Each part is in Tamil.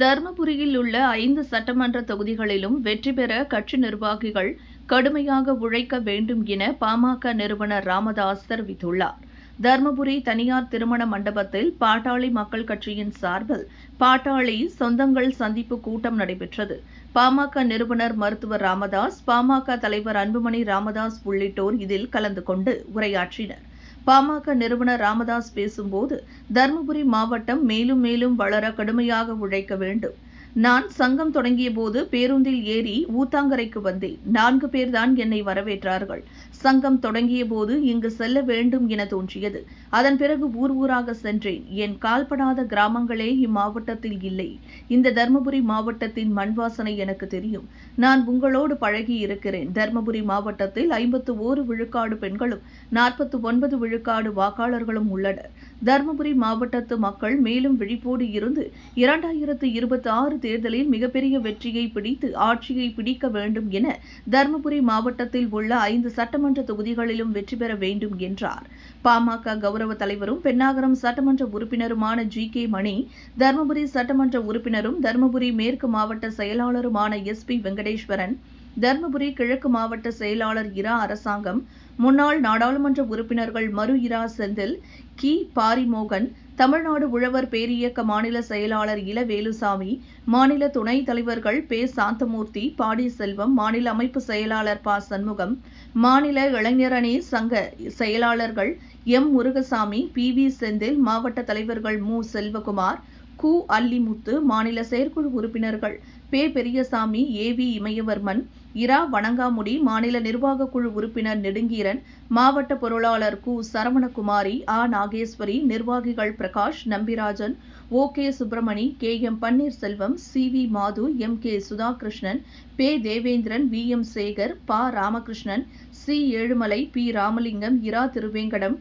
தருமபுரியில் உள்ள ஐந்து சட்டமன்ற தொகுதிகளிலும் வெற்றி பெற கட்சி நிர்வாகிகள் கடுமையாக உழைக்க வேண்டும் என பாமக நிறுவனர் ராமதாஸ் தெரிவித்துள்ளார். தர்மபுரி தனியார் திருமண மண்டபத்தில் பாட்டாளி மக்கள் கட்சியின் சார்பில் பாட்டாளி சொந்தங்கள் சந்திப்பு கூட்டம் நடைபெற்றது. பாமக நிறுவனர் மருத்துவர் ராமதாஸ் பாமக தலைவர் அன்புமணி ராமதாஸ் உள்ளிட்டோர் இதில் கலந்து கொண்டு உரையாற்றினர். பாமக நிறுவனர் ராமதாஸ் பேசும்போது தருமபுரி மாவட்டம் மேலும் மேலும் வளர கடுமையாக உழைக்க வேண்டும். நான் சங்கம் தொடங்கிய போது பேருந்தில் ஏறி ஊத்தாங்கரைக்கு வந்தேன். நான்கு பேர்தான் என்னை வரவேற்றார்கள். சங்கம் தொடங்கிய போது இங்கு செல்ல வேண்டும் என தோன்றியது. அதன் பிறகு ஊர் ஊராக சென்றேன். என் கால்படாத கிராமங்களே இம்மாவட்டத்தில் இல்லை. இந்த தர்மபுரி மாவட்டத்தின் மண் வாசனை எனக்கு தெரியும். நான் உங்களோடு பழகி இருக்கிறேன். தர்மபுரி மாவட்டத்தில் ஐம்பத்து ஓரு விழுக்காடு பெண்களும் நாற்பத்து ஒன்பது விழுக்காடு வாக்காளர்களும் உள்ளனர். தர்மபுரி மாவட்டத்து மக்கள் மேலும் விழிப்போடு இருந்து இரண்டாயிரத்து இருபத்தி ஆறு தேர்தலில் மிகப்பெரிய வெற்றியை பிடித்து ஆட்சியை பிடிக்க வேண்டும் என தர்மபுரி மாவட்டத்தில் உள்ள ஐந்து சட்டமன்ற தொகுதிகளிலும் வெற்றி பெற வேண்டும் என்றார். பாமக கௌரவ தலைவரும் பெண்ணாகரம் சட்டமன்ற உறுப்பினருமான ஜி. கே. மணி தர்மபுரி சட்டமன்ற உறுப்பினரும் தர்மபுரி மேற்கு மாவட்ட செயலாளருமான எஸ். பி. வெங்கடேஸ்வரன் தர்மபுரி கிழக்கு மாவட்ட செயலாளர் இரா அரசாங்கம் முன்னாள் நாடாளுமன்ற உறுப்பினர்கள் மறு இரா செந்தில் கி. பாரிமோகன் தமிழ்நாடு உழவர் பேரியக்க மாநில செயலாளர் இள வேலுசாமி மாநில துணைத் தலைவர்கள் பே சாந்தமூர்த்தி பாடி செல்வம் மாநில அமைப்பு செயலாளர் ப சண்முகம் மாநில இளைஞரணி சங்க செயலாளர்கள் M Murugasamy P V Senthil மாவட்ட தலைவர்கள் மு செல்வகுமார் கு அல்லிமுத்து மாநில செயற்குழு உறுப்பினர்கள் பே. பெரியசாமி ஏ. வி. இமயவர்மன் இரா. வணங்காமுடி மாநில நிர்வாகக் குழு உறுப்பினர் நெடுங்கீரன் மாவட்ட பொருளாளர் கு. சரவணகுமாரி ஆ. நாகேஸ்வரி நிர்வாகிகள் Prakash Nambirajan O. K. Subramani K. M. Panneerselvam C. V. Madhu M. K. Sudhakrishnan பே. தேவேந்திரன் வி. எம். சேகர் ப. ராமகிருஷ்ணன் சி. ஏழுமலை பி. ராமலிங்கம் இரா. திருவேங்கடம்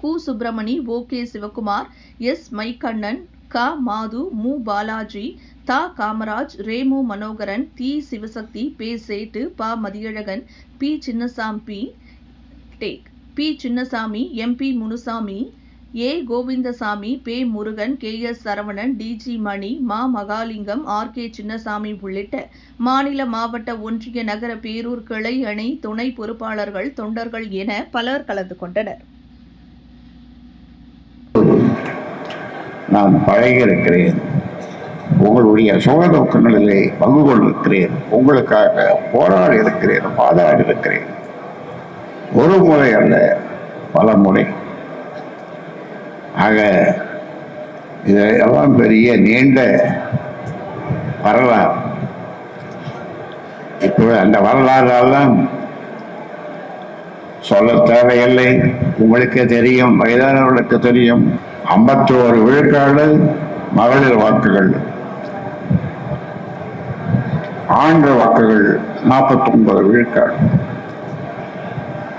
கு. Subramani O. K. Sivakumar S. Maikannan க மாது மு பாலாஜி த காமராஜ் ரேமு மனோகரன் தி சிவசக்தி பே சேட்டு ப Mathiyazhagan P Chinnasamy take P Chinnasamy M P Munusamy A Govindasamy pay Murugan K S Saravanan TG Mani மா மகாலிங்கம் ஆர் கே சின்னசாமி உள்ளிட்ட மாநில மாவட்ட ஒன்றிய நகர பேரூர் கிளை அணி துணை பொறுப்பாளர்கள் தொண்டர்கள் என பலர் கலந்து கொண்டனர். நான் பழகி இருக்கிறேன் உங்களுடைய சுக நோக்கங்களிலே பங்கு கொண்டிருக்கிறேன். உங்களுக்காக போராடி இருக்கிறேன் பாதாடி இருக்கிறேன். ஒரு முறை அல்ல பல முறை. ஆக இதெல்லாம் பெரிய நீண்ட வரலாறு. இப்போ அந்த வரலாறெல்லாம் சொல்ல தேவையில்லை. உங்களுக்கே தெரியும் வயதானவர்களுக்கு தெரியும். ஐம்பத்தோரு விழுக்காடு மகளிர் வாக்குகள். ஆண்கள் வாக்குகள் நாற்பத்தொன்பது விழுக்காடு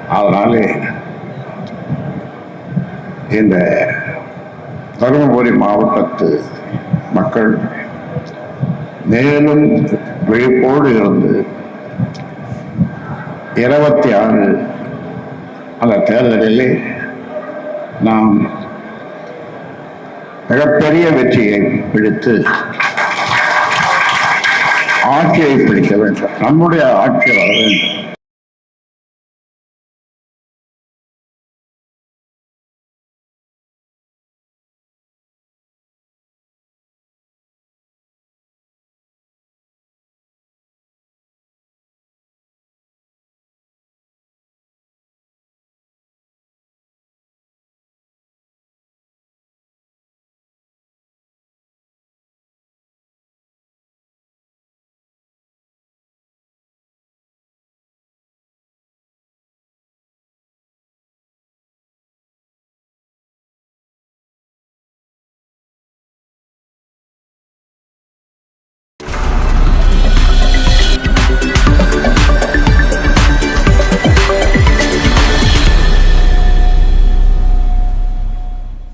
அதனாலே இந்த தருமபுரி மாவட்டத்து மக்கள் மேலும் விழிப்போடு இருந்து இருபத்தி ஆறு அந்த தேர்தலிலே நாம் மிகப்பெரிய வெற்றியை பிடித்து ஆட்சியை பிடிக்க வேண்டும். நம்முடைய ஆட்சி வர வேண்டும்.